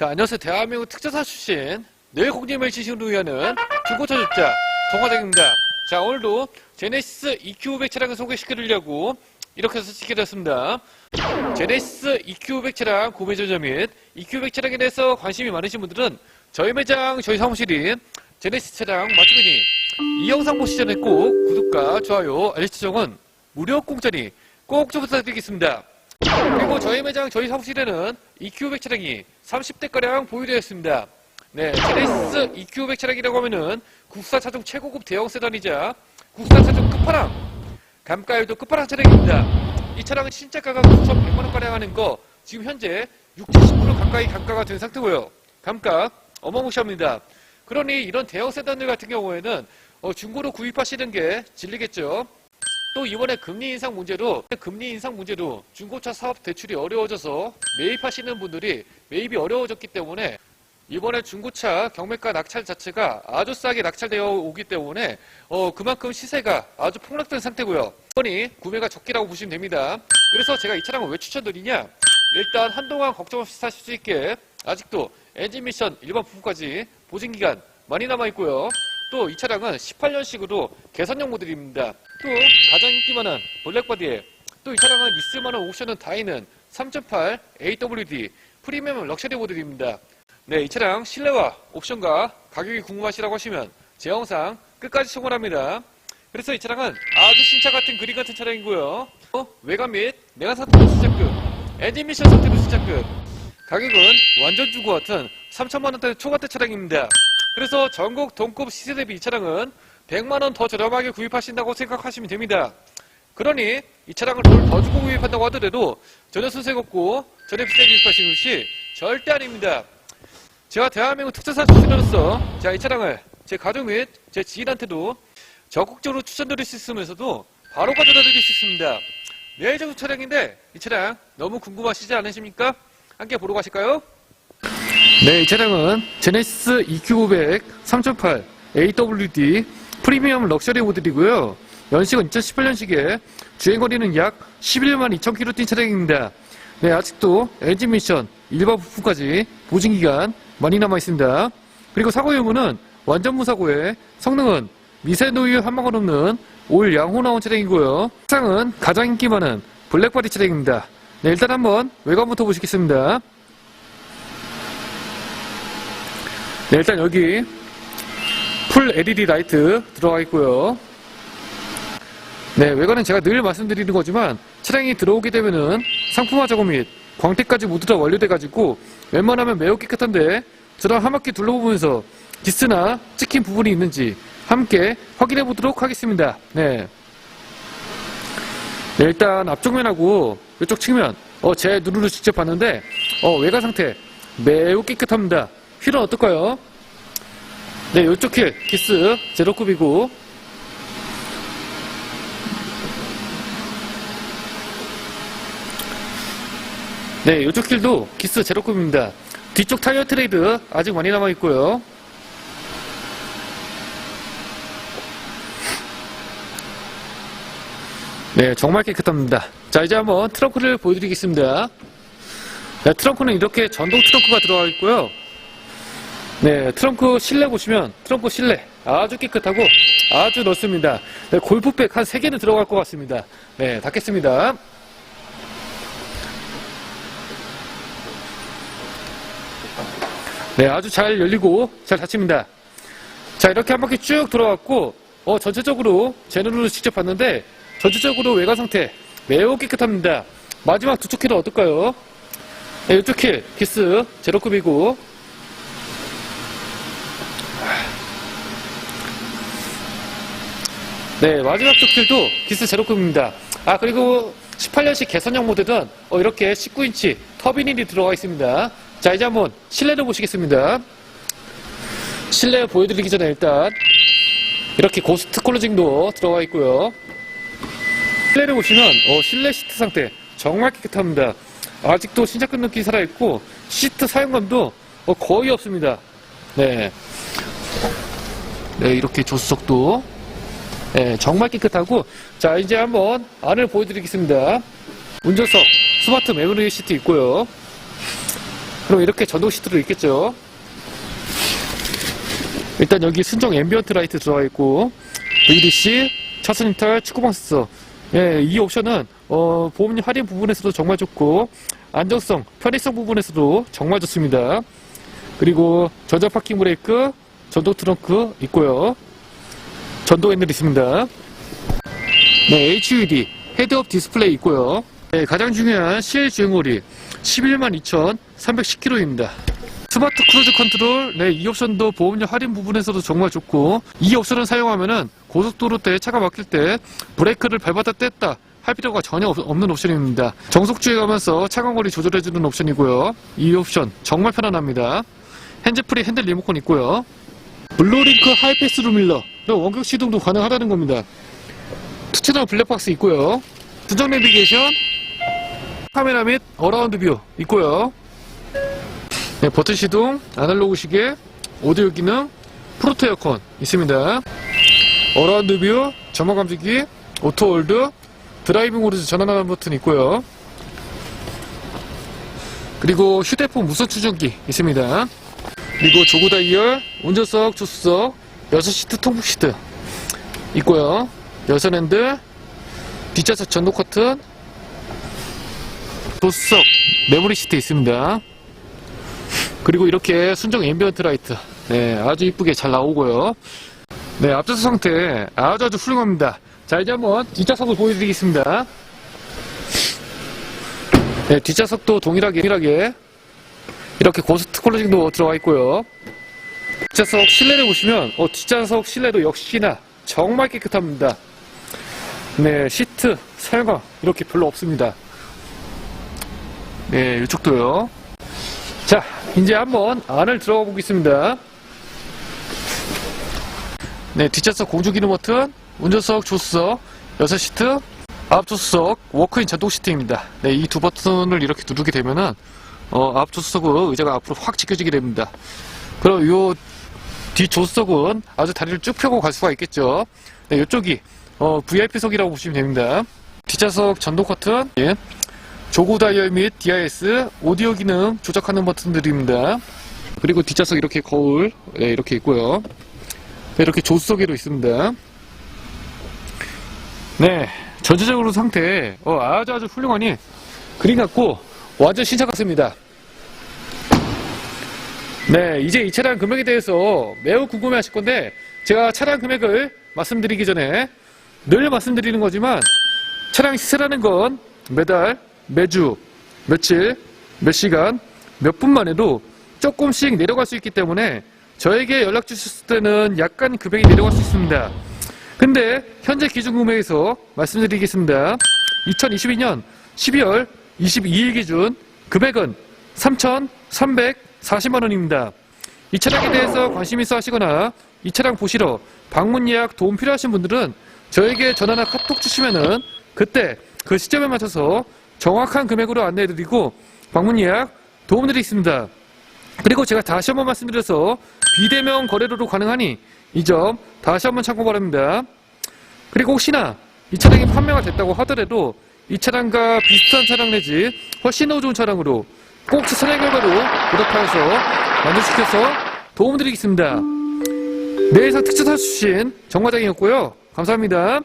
자, 안녕하세요. 대한민국 특전사 출신 뇌공님을 진심으로 위하는 중고차 주자 동화장입니다. 자, 오늘도 제네시스 EQ500 차량을 소개시켜드리려고 이렇게 해서 찍게 되었습니다. 제네시스 EQ500 차량 구매 전자 및 EQ500 차량에 대해서 관심이 많으신 분들은 저희 매장, 저희 사무실인 제네시스 차량 맛집이니 이 영상 보시기 전에 꼭 구독과 좋아요, 알림 설정은 무료 공짜니 꼭 좀 부탁드리겠습니다. 그리고 저희 매장, 저희 사무실에는 EQ500 차량이 30대가량 보유되어 있습니다. 네, 제네시스 EQ500 차량이라고 하면은 국산 차종 최고급 대형 세단이자 국산 차종 끝판왕, 감가율도 끝판왕 차량입니다. 이 차량은 신차 가격 9,100만원가량 하는 거 지금 현재 60, 70% 가까이 감가가 된 상태고요. 감가 어마무시합니다. 그러니 이런 대형 세단들 같은 경우에는 어, 중고로 구입하시는 게 진리겠죠. 또 이번에 금리 인상 문제로 금리 인상 문제로 중고차 사업 대출이 어려워져서 매입하시는 분들이 매입이 어려워졌기 때문에 이번에 중고차 경매가 낙찰 자체가 아주 싸게 낙찰되어 오기 때문에 어, 그만큼 시세가 아주 폭락된 상태고요. 이번이 구매가 적기라고 보시면 됩니다. 그래서 제가 이 차량을 왜 추천드리냐? 일단 한동안 걱정 없이 사실 수 있게 아직도 엔진 미션 일반 부품까지 보증 기간 많이 남아 있고요. 또 이 차량은 18년식으로 개선형 모델입니다. 또 가장 인기 많은 블랙바디에 또 이 차량은 있을 만한 옵션은 다 있는 3.8 AWD 프리미엄 럭셔리 모델입니다. 네, 이 차량 실내와 옵션과 가격이 궁금하시다고 하시면 제 영상 끝까지 시청합니다. 그래서 이 차량은 아주 신차 같은 그림 같은 차량이고요. 어, 외관 및 내관 상태도 수작급, 엔진 미션 상태도 수작급, 가격은 완전 중고 같은 3천만 원대 초반대 차량입니다. 그래서 전국 동급 시세 대비 이 차량은 100만 원 더 저렴하게 구입하신다고 생각하시면 됩니다. 그러니 이 차량을 돈더 주고 구입한다고 하더라도 전혀 손색 없고 전혀 비싸게 구입하시는 것이 절대 아닙니다. 제가 대한민국 특전사 출신으로서 자, 이 차량을 제 가족 및 제 지인한테도 적극적으로 추천드릴 수 있으면서도 바로 가져다 드릴 수 있습니다. 내일 정도 차량인데 이 차량 너무 궁금하시지 않으십니까? 함께 보러 가실까요? 네, 이 차량은 제네시스 EQ500 3.8 AWD 프리미엄 럭셔리 모델이고요. 연식은 2018년식에 주행거리는 약 11만 2천 킬로 뛴 차량입니다. 네, 아직도 엔진 미션, 일반 부품까지 보증기간 많이 남아 있습니다. 그리고 사고 유무는 완전 무사고에 성능은 미세 노유 한 방울 없는 올 양호 나온 차량이고요. 차량은 가장 인기 많은 블랙바디 차량입니다. 네, 일단 한번 외관부터 보시겠습니다. 네, 일단 여기 풀 LED 라이트 들어가 있고요. 네, 외관은 제가 늘 말씀드리는 거지만 차량이 들어오게 되면은 상품화 작업 및 광택까지 모두 다 완료돼가지고 웬만하면 매우 깨끗한데 저랑 한 바퀴 둘러보면서 기스나 찍힌 부분이 있는지 함께 확인해 보도록 하겠습니다. 네. 네, 일단 앞쪽면하고 이쪽 측면, 어, 제 눈으로 직접 봤는데, 어, 외관 상태 매우 깨끗합니다. 휠은 어떨까요? 네, 이쪽 휠, 기스, 제로급이고, 네, 이쪽 휠도 기스 제로급입니다. 뒤쪽 타이어 트레이드 아직 많이 남아있고요. 네, 정말 깨끗합니다. 자, 이제 한번 트렁크를 보여드리겠습니다. 네, 트렁크는 이렇게 전동 트렁크가 들어가 있고요. 네, 트렁크 실내 보시면 트렁크 실내 아주 깨끗하고 아주 넓습니다. 네, 골프백 한 3개는 들어갈 것 같습니다. 네, 닫겠습니다. 네, 아주 잘 열리고 잘 닫힙니다. 자, 이렇게 한 바퀴 쭉 돌아왔고, 어, 전체적으로 제 눈으로 직접 봤는데, 전체적으로 외관 상태 매우 깨끗합니다. 마지막 두쪽 힐은 어떨까요? 네, 이쪽 힐, 기스, 제로급이고, 네, 마지막 쪽 힐도 기스 제로급입니다. 아, 그리고 18년식 개선형 모델은 어, 이렇게 19인치 터빈이 들어가 있습니다. 자, 이제 한번 실내를 보시겠습니다. 실내 보여드리기 전에 일단 이렇게 고스트 클로징도 들어가 있고요. 실내를 보시면 어, 실내 시트 상태 정말 깨끗합니다. 아직도 신작급 느낌이 살아있고 시트 사용감도 어, 거의 없습니다. 네. 네, 이렇게 조수석도 네, 정말 깨끗하고 자 이제 한번 안을 보여드리겠습니다. 운전석 스마트 메모리 시트 있고요. 그럼 이렇게 전동 시트로 있겠죠. 일단 여기 순정 앰비언트 라이트 들어가 있고 VDC, 차선 이탈, 축구방 센서. 예, 이 옵션은 어, 보험료 할인 부분에서도 정말 좋고 안정성, 편의성 부분에서도 정말 좋습니다. 그리고 전자 파킹 브레이크, 전동 트렁크 있고요. 전동 핸들 있습니다. 네, HUD 헤드업 디스플레이 있고요. 네, 가장 중요한 CL 주행거리 11만 2,310km입니다. 스마트 크루즈 컨트롤, 네, 이 옵션도 보험료 할인 부분에서도 정말 좋고, 이 옵션을 사용하면은 고속도로 때 차가 막힐 때 브레이크를 밟았다 뗐다 할 필요가 전혀 없- 없는 옵션입니다. 정속 주행하면서 차간거리 조절해주는 옵션이고요. 이 옵션 정말 편안합니다. 핸즈프리 핸들 리모컨 있고요. 블루링크 하이패스 루밀러, 원격 시동도 가능하다는 겁니다. 투채널 블랙박스 있고요. 수정 내비게이션, 카메라 및 어라운드 뷰 있고요. 네, 버튼 시동, 아날로그 시계, 오디오 기능, 프로토 에어컨 있습니다. 어라운드 뷰, 점화 감지기, 오토 홀드, 드라이빙 모드 전환하는 버튼 있고요. 그리고 휴대폰 무선 충전기 있습니다. 그리고 조구 다이얼, 운전석, 조수석, 6시트 통풍 시트 있고요. 여선 핸들, 뒷좌석 전동 커튼, 조수석, 메모리 시트 있습니다. 그리고 이렇게 순정 앰비언트 라이트, 네, 아주 이쁘게 잘 나오고요. 네, 앞좌석 상태 아주 아주 훌륭합니다. 자, 이제 한번 뒷좌석을 보여드리겠습니다. 네, 뒷좌석도 동일하게, 동일하게 이렇게 고스트 콜로징도 들어가 있고요. 뒷좌석 실내를 보시면 어, 뒷좌석 실내도 역시나 정말 깨끗합니다. 네, 시트, 살과 이렇게 별로 없습니다. 네, 이쪽도요. 자, 이제 한번 안을 들어가 보겠습니다. 네, 뒷좌석 공조 기능 버튼, 운전석, 조수석, 6시트, 앞조수석, 워크인 전동 시트입니다. 네, 이 두 버튼을 이렇게 누르게 되면은, 어, 앞조수석은 의자가 앞으로 확 직겨지게 됩니다. 그럼 요 뒷조수석은 아주 다리를 쭉 펴고 갈 수가 있겠죠. 네, 이쪽이, 어, VIP석이라고 보시면 됩니다. 뒷좌석 전동 커튼, 예. 조고 다이얼 및 DIS, 오디오 기능 조작하는 버튼들입니다. 그리고 뒷좌석 이렇게 거울, 예, 이렇게 있고요. 네, 이렇게 조수석에도 있습니다. 네, 전체적으로 상태 어, 아주 아주 훌륭하니 그림 같고 완전 신차 같습니다. 네, 이제 이 차량 금액에 대해서 매우 궁금해 하실 건데 제가 차량 금액을 말씀드리기 전에 늘 말씀드리는 거지만 차량 시세라는 건 매달, 매주, 며칠, 몇 시간, 몇 분만 해도 조금씩 내려갈 수 있기 때문에 저에게 연락 주셨을 때는 약간 금액이 내려갈 수 있습니다. 근데 현재 기준 금액에서 말씀드리겠습니다. 2022년 12월 22일 기준 금액은 3,340만 원입니다. 이 차량에 대해서 관심 있어 하시거나 이 차량 보시러 방문 예약 도움 필요하신 분들은 저에게 전화나 카톡 주시면은 그때 그 시점에 맞춰서 정확한 금액으로 안내해드리고 방문 예약 도움드리겠습니다. 그리고 제가 다시 한번 말씀드려서 비대면 거래로도 가능하니 이 점 다시 한번 참고 바랍니다. 그리고 혹시나 이 차량이 판매가 됐다고 하더라도 이 차량과 비슷한 차량 내지 훨씬 더 좋은 차량으로 꼭 추천의 결과로 보답하여서 만족시켜서 도움드리겠습니다. 내일상 특차사 출신 정과장이었고요. 감사합니다.